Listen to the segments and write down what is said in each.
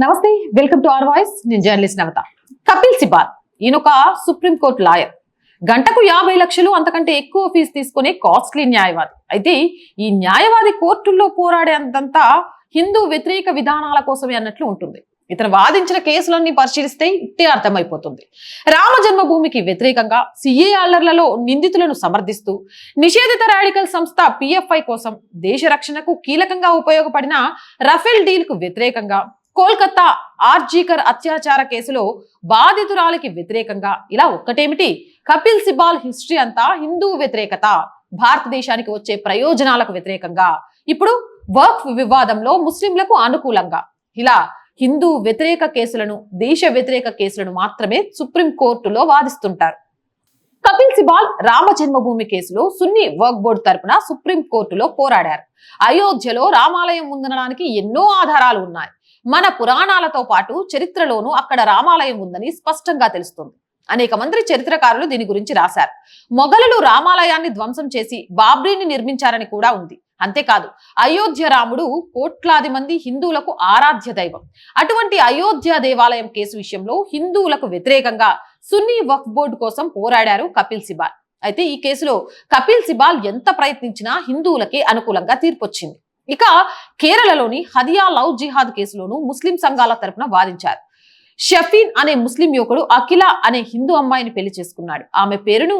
నమస్తే welcome to our voice. నేను journalist నవత. కపిల్ సిబాల్ ఈయన ఒక సుప్రీంకోర్టు లాయర్. గంటకు యాభై లక్షలు అంతకంటే ఎక్కువ ఫీజు తీసుకునే కాస్ట్లీ న్యాయవాది. అయితే ఈ న్యాయవాది కోర్టుల్లో పోరాడేంతంతా హిందూ వ్యతిరేక విధానాల కోసమే అన్నట్లు ఉంటుంది. ఇతను వాదించిన కేసులన్నీ పరిశీలిస్తే ఇట్టే అర్థమైపోతుంది. రామ జన్మభూమికి వ్యతిరేకంగా సిఏ అల్లర్లలో నిందితులను సమర్థిస్తూ నిషేధిత రాడికల్ సంస్థ పిఎఫ్ఐ కోసం దేశ రక్షణకు కీలకంగా ఉపయోగపడిన రఫేల్ డీల్కు వ్యతిరేకంగా కోల్కతా ఆర్జీకర్ అత్యాచార కేసులో బాధితురాలికి వ్యతిరేకంగా ఇలా ఒక్కటేమిటి? కపిల్ సిబాల్ హిస్టరీ అంతా హిందూ వ్యతిరేకత. భారతదేశానికి వచ్చే ప్రయోజనాలకు వ్యతిరేకంగా. ఇప్పుడు వర్క్ వివాదంలో ముస్లింలకు అనుకూలంగా. ఇలా హిందూ వ్యతిరేక కేసులను దేశ వ్యతిరేక కేసులను మాత్రమే సుప్రీం కోర్టులో వాదిస్తుంటారు. కపిల్ సిబాల్ రామ జన్మభూమి కేసులో సున్ని వర్క్ బోర్డు తరపున సుప్రీం కోర్టులో పోరాడారు. అయోధ్యలో రామాలయం ఉందనడానికి ఎన్నో ఆధారాలు ఉన్నాయి. మన పురాణాలతో పాటు చరిత్రలోనూ అక్కడ రామాలయం ఉందని స్పష్టంగా తెలుస్తుంది. అనేక మంది చరిత్రకారులు దీని గురించి రాశారు. మొఘలులు రామాలయాన్ని ధ్వంసం చేసి బాబ్రీని నిర్మించారని కూడా ఉంది. అంతేకాదు అయోధ్య రాముడు కోట్లాది మంది హిందువులకు ఆరాధ్య దైవం. అటువంటి అయోధ్య దేవాలయం కేసు విషయంలో హిందువులకు వ్యతిరేకంగా సున్నీ వక్ఫ్ బోర్డు కోసం పోరాడారు కపిల్ సిబాల్. అయితే ఈ కేసులో కపిల్ సిబాల్ ఎంత ప్రయత్నించినా హిందువులకే అనుకూలంగా తీర్పొచ్చింది. ఇక కేరళలోని హదియా లవ్ జిహాద్ కేసులోనూ ముస్లిం సంఘాల తరపున వాదించారు. షఫీన్ అనే ముస్లిం యువకుడు అఖిల అనే హిందూ అమ్మాయిని పెళ్ళి చేసుకున్నాడు. ఆమె పేరును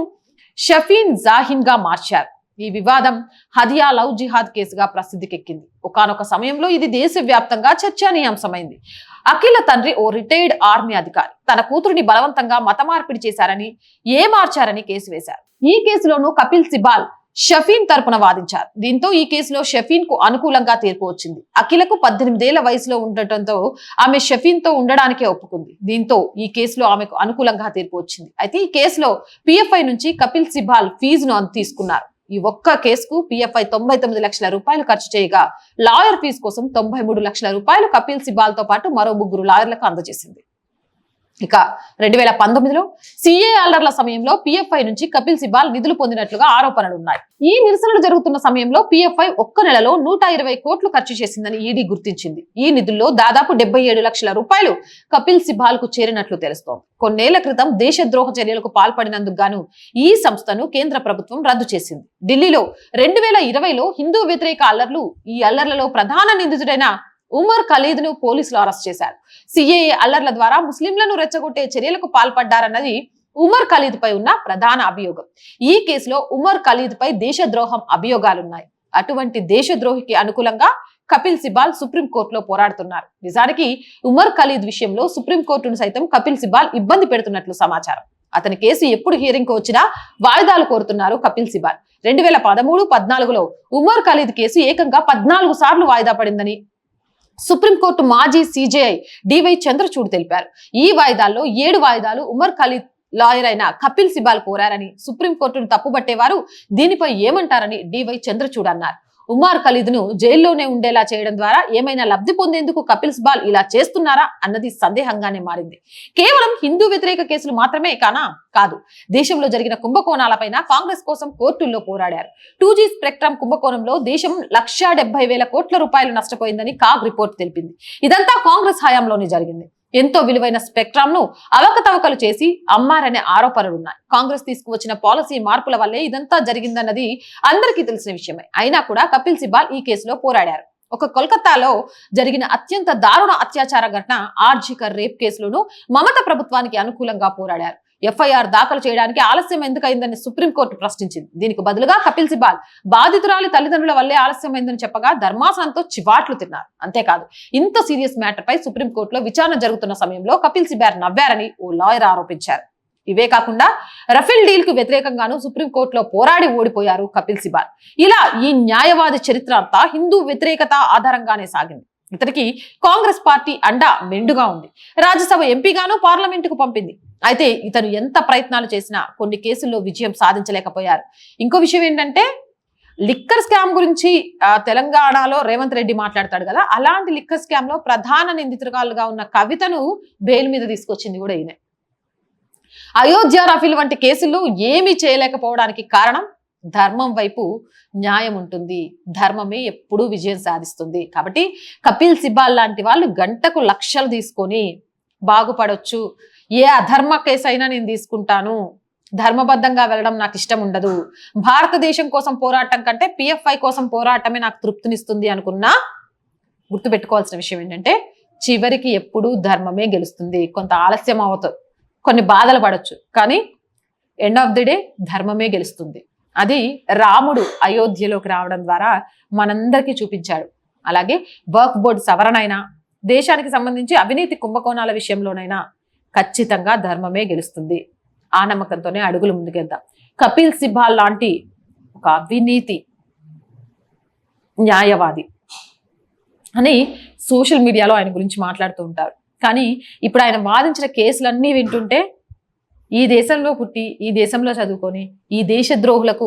షఫీన్ జాహిన్గా మార్చారు. ఈ వివాదం హదియా లవ్ జిహాద్ కేసుగా ప్రసిద్ధికెక్కింది. ఒకనొక సమయంలో ఇది దేశవ్యాప్తంగా చర్చానీయాంశమైంది. అఖిల తండ్రి ఓ రిటైర్డ్ ఆర్మీ అధికారి. తన కూతురిని బలవంతంగా మత మార్పిడి చేశారని ఏ మార్చారని కేసు వేశారు. ఈ కేసులోనూ కపిల్ సిబాల్ షఫీన్ తరపున వాదించారు. దీంతో ఈ కేసులో షఫీన్కు అనుకూలంగా తీర్పు వచ్చింది. అఖిలకు పద్దెనిమిదేళ్ళ వయసులో ఉండటంతో ఆమె షఫీన్తో ఉండడానికే ఒప్పుకుంది. దీంతో ఈ కేసులో ఆమెకు అనుకూలంగా తీర్పు వచ్చింది. అయితే ఈ కేసులో పిఎఫ్ఐ నుంచి కపిల్ సిబాల్ ఫీజును తీసుకున్నారు. ఈ ఒక్క కేసుకు పిఎఫ్ఐ తొంభై తొమ్మిది లక్షల రూపాయలు ఖర్చు చేయగా లాయర్ ఫీజు కోసం తొంభై మూడు లక్షల రూపాయలు కపిల్ సిబాల్తో పాటు మరో ముగ్గురు లాయర్లకు అందజేసింది. ఇక రెండు వేల పంతొమ్మిదిలో సిఏ అల్లర్ల సమయంలో పిఎఫ్ఐ నుంచి కపిల్ సిబాల్ నిధులు పొందినట్లుగా ఆరోపణలు ఉన్నాయి. ఈ నిరసనలు జరుగుతున్న సమయంలో పిఎఫ్ఐ ఒక్క నెలలో నూట ఇరవై కోట్లు ఖర్చు చేసిందని ఈడీ గుర్తించింది. ఈ నిధుల్లో దాదాపు డెబ్బై ఏడు లక్షల రూపాయలు కపిల్ సిబాల్కు చేరినట్లు తెలుస్తోంది. కొన్నేళ్ళ క్రితం దేశద్రోహ చర్యలకు పాల్పడినందుకు గాను ఈ సంస్థను కేంద్ర ప్రభుత్వం రద్దు చేసింది. ఢిల్లీలో రెండు వేల ఇరవైలో హిందూ వ్యతిరేక అల్లర్లు ఈ అల్లర్లలో ప్రధాన నిందితుడైన ఉమర్ ఖలీద్ను పోలీసులు అరెస్ట్ చేశారు. సిఏఏ అల్లర్ల ద్వారా ముస్లింలను రెచ్చగొట్టే చర్యలకు పాల్పడ్డారన్నది ఉమర్ ఖలీద్ పై ఉన్న ప్రధాన అభియోగం. ఈ కేసులో ఉమర్ ఖలీద్ పై దేశద్రోహం అభియోగాలున్నాయి. అటువంటి దేశద్రోహికి అనుకూలంగా కపిల్ సిబాల్ సుప్రీం కోర్టులో పోరాడుతున్నారు. నిజానికి ఉమర్ ఖలీద్ విషయంలో సుప్రీం కోర్టును సైతం కపిల్ సిబాల్ ఇబ్బంది పెడుతున్నట్లు సమాచారం. అతని కేసు ఎప్పుడు హియరింగ్కు వచ్చినా వాయిదాలు కోరుతున్నారు కపిల్ సిబాల్. రెండు వేల పదమూడు పద్నాలుగులో ఉమర్ ఖలీద్ కేసు ఏకంగా పద్నాలుగు సార్లు వాయిదా పడిందని సుప్రీంకోర్టు మాజీ సిజేఐ డివై చంద్రచూడ్ తెలిపారు. ఈ వాయిదాల్లో ఏడు వాయిదాలు ఉమర్ ఖలీద్ లాయర్ అయిన కపిల్ సిబాల్ కోరారని సుప్రీంకోర్టును తప్పుబట్టేవారు దీనిపై ఏమంటారని డివై చంద్రచూడ్ అన్నారు. ఉమార్ ఖలీద్ను జైల్లోనే ఉండేలా చేయడం ద్వారా ఏమైనా లబ్ధి పొందేందుకు కపిల్ సిబాల్ ఇలా చేస్తున్నారా అన్నది సందేహంగానే మారింది. కేవలం హిందూ వ్యతిరేక కేసులు మాత్రమే కానా? కాదు. దేశంలో జరిగిన కుంభకోణాలపైన కాంగ్రెస్ కోసం కోర్టుల్లో పోరాడారు. టూ జీ స్పెక్ట్రమ్ కుంభకోణంలో దేశం లక్షా వేల కోట్ల రూపాయలు నష్టపోయిందని కాగ్ రిపోర్ట్ తెలిపింది. ఇదంతా కాంగ్రెస్ హయాంలోనే జరిగింది. ఎంతో విలువైన స్పెక్ట్రామ్ను అవకతవకలు చేసి అమ్మారనే ఆరోపణలున్నాయి కాంగ్రెస్ తీసుకువచ్చిన పాలసీ మార్పుల వల్లే ఇదంతా జరిగిందన్నది అందరికీ తెలిసిన విషయమే. అయినా కూడా కపిల్ సిబాల్ ఈ కేసులో పోరాడారు. ఒక కోల్కతాలో జరిగిన అత్యంత దారుణ అత్యాచార ఘటన ఆర్జికర్ రేప్ కేసులోను మమత ప్రభుత్వానికి అనుకూలంగా పోరాడారు. ఎఫ్ఐఆర్ దాఖలు చేయడానికి ఆలస్యం ఎందుకైందని సుప్రీంకోర్టు ప్రశ్నించింది. దీనికి బదులుగా కపిల్ సిబాల్ బాధితురాలి తల్లిదండ్రుల వల్లే ఆలస్యమైందని చెప్పగా ధర్మాసనంతో చివాట్లు తిన్నారు. అంతేకాదు ఇంత సీరియస్ మ్యాటర్ పై సుప్రీంకోర్టులో విచారణ జరుగుతున్న సమయంలో కపిల్ సిబార్ నవ్వారని ఓ లాయర్ ఆరోపించారు. ఇవే కాకుండా రఫేల్ డీల్కు వ్యతిరేకంగాను సుప్రీంకోర్టులో పోరాడి ఓడిపోయారు కపిల్ సిబాల్. ఇలా ఈ న్యాయవాది చరిత్ర అంతా హిందూ వ్యతిరేకత ఆధారంగానే సాగింది. ఇతనికి కాంగ్రెస్ పార్టీ అండా మెండుగా ఉంది. రాజ్యసభ ఎంపీగాను పార్లమెంటుకు పంపింది. అయితే ఇతను ఎంత ప్రయత్నాలు చేసినా కొన్ని కేసుల్లో విజయం సాధించలేకపోయారు. ఇంకో విషయం ఏంటంటే లిక్కర్ స్కామ్ గురించి తెలంగాణలో రేవంత్ రెడ్డి మాట్లాడతాడు కదా అలాంటి లిక్కర్ స్కామ్లో ప్రధాన నిందితురాలుగా ఉన్న కవితను బెయిల్ మీద తీసుకొచ్చింది కూడా ఈయన. అయోధ్య రఫీల్ వంటి కేసుల్లో ఏమీ చేయలేకపోవడానికి కారణం ధర్మం వైపు న్యాయం ఉంటుంది. ధర్మమే ఎప్పుడూ విజయం సాధిస్తుంది. కాబట్టి కపిల్ సిబాల్ లాంటి వాళ్ళు గంటకు లక్షలు తీసుకొని బాగుపడొచ్చు. ఏ అధర్మ కేసు అయినా నేను తీసుకుంటాను. ధర్మబద్ధంగా వెళ్ళడం నాకు ఇష్టం ఉండదు. భారతదేశం కోసం పోరాటం కంటే పిఎఫ్ఐ కోసం పోరాటమే నాకు తృప్తినిస్తుంది అనుకున్నా గుర్తుపెట్టుకోవాల్సిన విషయం ఏంటంటే చివరికి ఎప్పుడూ ధర్మమే గెలుస్తుంది. కొంత ఆలస్యం అవుతుంది కొన్ని బాధలు పడవచ్చు కానీ ఎండ్ ఆఫ్ ది డే ధర్మమే గెలుస్తుంది. అది రాముడు అయోధ్యలోకి రావడం ద్వారా మనందరికీ చూపించాడు. అలాగే వర్క్ బోర్డ్ సవరణ అయినా దేశానికి సంబంధించి అవినీతి కుంభకోణాల విషయంలోనైనా ఖచ్చితంగా ధర్మమే గెలుస్తుంది. ఆ నమ్మకంతోనే అడుగులు ముందుకెళ్తాం. కపిల్ సిబ్బాల్ లాంటి ఒక అవినీతి న్యాయవాది అని సోషల్ మీడియాలో ఆయన గురించి మాట్లాడుతూ ఉంటారు. కానీ ఇప్పుడు ఆయన వాదించిన కేసులన్నీ వింటుంటే ఈ దేశంలో పుట్టి ఈ దేశంలో చదువుకొని ఈ దేశ ద్రోహులకు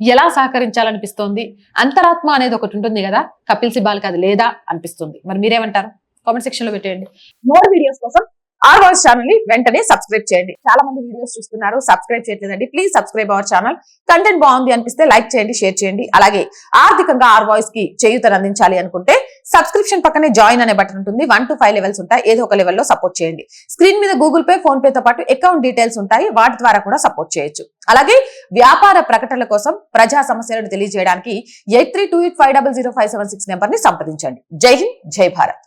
ఎలా సహకరించాలనిపిస్తోంది? అంతరాత్మ అనేది ఒకటి ఉంటుంది కదా? కపిల్ సిబాల్కి అది లేదా అనిపిస్తుంది. మరి మీరేమంటారు? కామెంట్ సెక్షన్లో పెట్టేయండి. మోర్ వీడియోస్ కోసం ఆర్ వాయిస్ ఛానల్ని వెంటనే సబ్స్క్రైబ్ చేయండి. చాలా మంది వీడియోస్ చూస్తున్నారు సబ్స్క్రైబ్ చేయట్లేదండి. Please subscribe our channel content బాగుంది అనిపిస్తే లైక్ చేయండి షేర్ చేయండి. అలాగే ఆర్థికంగా ఆర్ వాయిస్కి చేయూతను అందించాలి అనుకుంటే సబ్స్క్రిప్షన్ పక్కనే జాయిన్ అనే బటన్ ఉంటుంది. వన్ టు ఫైవ్ లెవెల్స్ ఉంటాయి. ఏదో ఒక లెవెల్లో సపోర్ట్ చేయండి. స్క్రీన్ మీద గూగుల్ పే ఫోన్ పే తో పాటు అకౌంట్ డీటెయిల్స్ ఉంటాయి. వాటి ద్వారా కూడా సపోర్ట్ చేయొచ్చు. అలాగే వ్యాపార ప్రకటనల కోసం ప్రజా సమస్యలను తెలియజేయడానికి eight three two eight five double zero five seven six నెంబర్ని సంప్రదించండి. జై హింద్ జై భారత్.